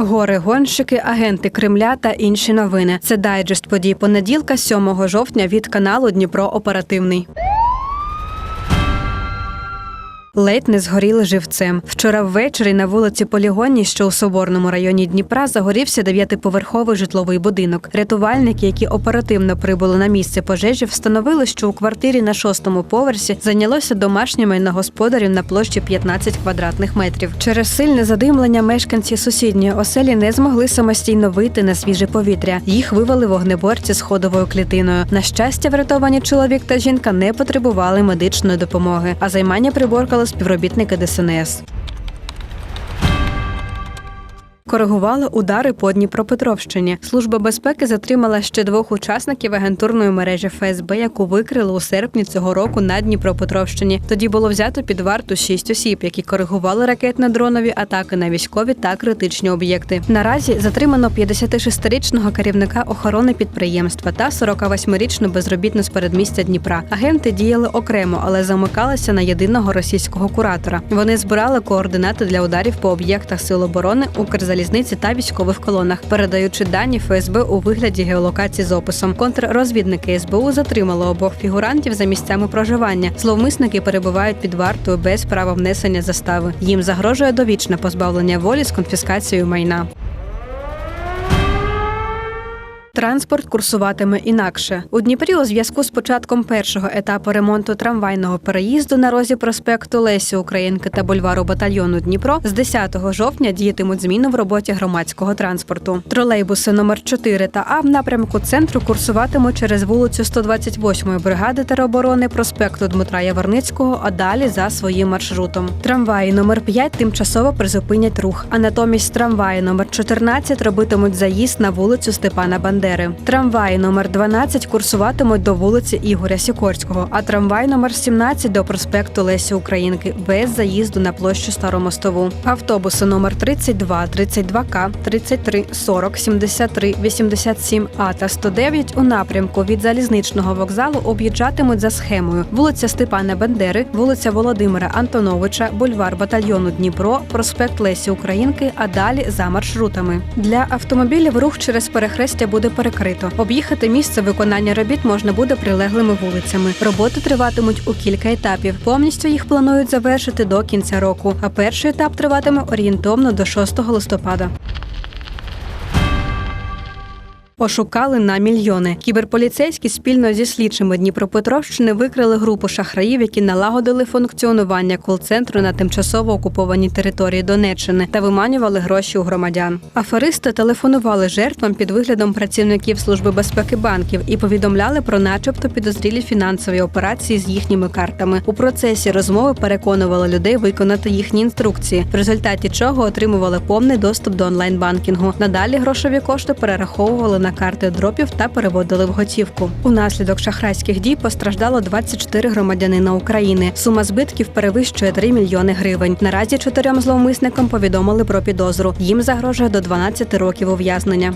Гори, гонщики, агенти Кремля та інші новини. Це дайджест подій понеділка, 7 жовтня від каналу Дніпро Оперативний. Ледь не згоріли живцем. Вчора ввечері на вулиці Полігонній, що у Соборному районі Дніпра, загорівся дев'ятиповерховий житловий будинок. Рятувальники, які оперативно прибули на місце пожежі, встановили, що у квартирі на шостому поверсі зайнялося домашнє майно господарів на площі 15 квадратних метрів. Через сильне задимлення мешканці сусідньої оселі не змогли самостійно вийти на свіже повітря. Їх вивели вогнеборці з ходовою клітиною. На щастя, врятовані чоловік та жінка не потребували медичної допомоги, а займання приборкали співробітники ДСНС. Коригували удари по Дніпропетровщині. Служба безпеки затримала ще двох учасників агентурної мережі ФСБ, яку викрили у серпні цього року на Дніпропетровщині. Тоді було взято під варту шість осіб, які коригували ракетно-дронові атаки на військові та критичні об'єкти. Наразі затримано 56-річного керівника охорони підприємства та 48-річну безробітну з передмістя Дніпра. Агенти діяли окремо, але замикалися на єдиного російського куратора. Вони збирали координати для ударів по об'єктах Сил оборони, Укрзалізниці та військових колонах, передаючи дані ФСБ у вигляді геолокації з описом. Контррозвідники СБУ затримали обох фігурантів за місцями проживання. Зловмисники перебувають під вартою без права внесення застави. Їм загрожує довічне позбавлення волі з конфіскацією майна. Транспорт курсуватиме інакше у Дніпрі. У зв'язку з початком першого етапу ремонту трамвайного переїзду на розі проспекту Лесі Українки та бульвару батальйону Дніпро з 10 жовтня діятимуть зміни в роботі громадського транспорту. Тролейбуси номер 4 та А в напрямку центру курсуватимуть через вулицю 128-ї бригади тероборони проспекту Дмитра Яворницького, а далі за своїм маршрутом. Трамваї номер 5 тимчасово призупинять рух, а натомість трамваї номер 14 робитимуть заїзд на вулицю Степана Бандери. Трамваї номер 12 курсуватимуть до вулиці Ігоря Сікорського, а трамвай номер 17 до проспекту Лесі Українки без заїзду на площу Старомостову. Автобуси номер 32, 32К, 33, 40, 73, 87 А та 109 у напрямку від залізничного вокзалу об'їжджатимуть за схемою: вулиця Степана Бендери, вулиця Володимира Антоновича, бульвар батальйону Дніпро, проспект Лесі Українки, а далі за маршрутами. Для автомобілів рух через перехрестя буде перекрито. Об'їхати місце виконання робіт можна буде прилеглими вулицями. Роботи триватимуть у кілька етапів. Повністю їх планують завершити до кінця року. А перший етап триватиме орієнтовно до 6 листопада. Ошукали на мільйони. Кіберполіцейські спільно зі слідчими Дніпропетровщини викрили групу шахраїв, які налагодили функціонування кол-центру на тимчасово окупованій території Донеччини та виманювали гроші у громадян. Аферисти телефонували жертвам під виглядом працівників служби безпеки банків і повідомляли про, начебто, підозрілі фінансові операції з їхніми картами. У процесі розмови переконували людей виконати їхні інструкції, в результаті чого отримували повний доступ до онлайн-банкінгу. Надалі грошові кошти перераховували на карти дропів та переводили в готівку. Унаслідок шахрайських дій постраждало 24 громадянина України. Сума збитків перевищує 3 мільйони гривень. Наразі чотирьом зловмисникам повідомили про підозру. Їм загрожує до 12 років ув'язнення.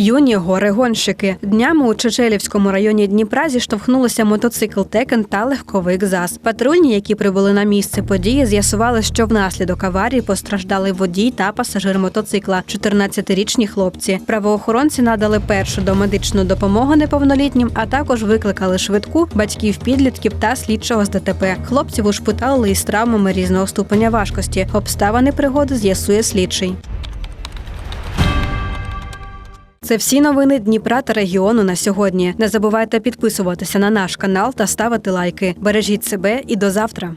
Юні гори-гонщики днями у Чечелівському районі Дніпра зіштовхнулися мотоцикл Текен та легковик ЗАЗ. Патрульні, які прибули на місце події, з'ясували, що внаслідок аварії постраждали водій та пасажир мотоцикла, 14-річні хлопці. Правоохоронці надали першу домедичну допомогу неповнолітнім, а також викликали швидку батьків підлітків та слідчого з ДТП. Хлопців ушпиталили із травмами різного ступеня важкості. Обставини пригоди з'ясує слідчий. Це всі новини Дніпра та регіону на сьогодні. Не забувайте підписуватися на наш канал та ставити лайки. Бережіть себе і до завтра.